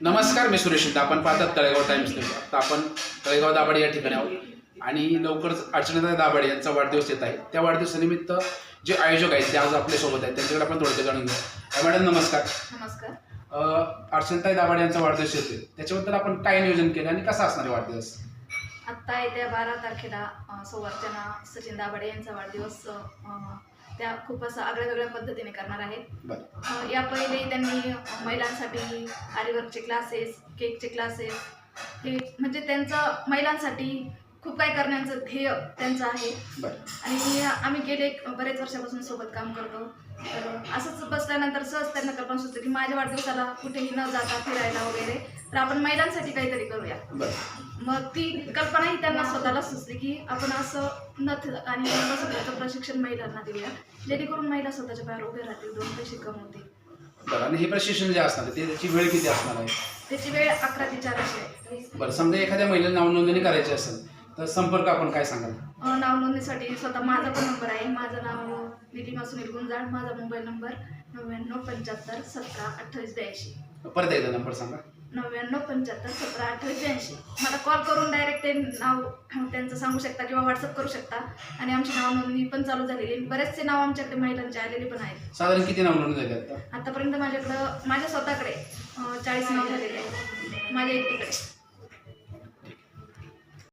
नमस्कार मी सुरेश शिंदे. आपण पाहतात तळेगाव टाइम्स न्यूज आता आपण तळेगाव दाभाडे या ठिकाणी आहोत. आणि लवकरच अर्चनाताई दाभाडे यांचा वाढदिवस येत आहे. त्या वाढदिवसानिमित्त जे आयोजक आहेत ते आज आपल्यासोबत आहेत. त्यांच्याकडे आपण थोडक्यात जाणून घेऊ. मॅडम नमस्कार. नमस्कार. अ, अर्चनाताई दाभाडे यांचा वाढदिवस येतोय. त्याच्याबद्दल आपण काय नियोजन केलं आणि कसा असणार आहे वाढदिवस? आत्ता येत्या बारा तारखेला अ, सौवर्चना सचिन दाभाडे यांचा वाढदिवस अ, त्या खूप असं आगळ्या वेगळ्या पद्धतीने करणार आहेत. अ, या पहिले त्यांनी महिलांसाठी आरीवर्कचे क्लासेस केकचे क्लासेस हे म्हणजे त्यांचं महिलांसाठी खूप काही करण्याचं ध्येय त्यांचं आहे. बरं. आणि आम्ही गेले एक बरेच वर्षापासून सोबत काम करतो. तर असंच बसल्यानंतर सहज त्यांना कल्पना सुचते की माझ्या वाढदिवसाला कुठेही न जाता फिरायला वगैरे. तर आपण महिलांसाठी काहीतरी करूया. बरं. मग ती कल्पनाही त्यांना स्वतःला सुचली की आपण असं नथ आणि प्रशिक्षण महिलांना देऊया. जेणेकरून महिला स्वतःच्या पायावर उभे राहतील दोन पैसे कमवतील. बरं आणि हे प्रशिक्षण जे असणार आहे ते त्याची वेळ किती असणार आहे? त्याची वेळ अकरा ते चार अशी आहे. बरं समजा एखाद्या महिलेला नावनोंदणी करायची असेल तर संपर्क आपण काय सांगाल? अं, नाव नोंदणीसाठी स्वतः माझा पण नंबर आहे. माझं नाव निलिमा सुनील गुंजाळ माझा मोबाईल नंबर नव्याण्णव पंच्याहत्तर सतरा अठ्ठावीस ब्याऐंशी. परत एकदा नंबर सांगा. नव्याण्णव पंच्याहत्तर सतरा अठ्ठावीस ब्याऐंशी मला कॉल करून डायरेक्ट ते नाव त्यांचं सांगू शकता किंवा व्हॉट्सअप करू शकता. आणि आमची नाव नोंदणी पण चालू झालेली आहे. बरेचसे नाव आमच्याकडे महिलांचे आलेले पण आहेत. साधारण किती नावनोंदणी झाली आता? आतापर्यंत माझ्याकडं माझ्या स्वतःकडे चाळीस नाव झालेले आहेत. माझ्या एकटीकडे.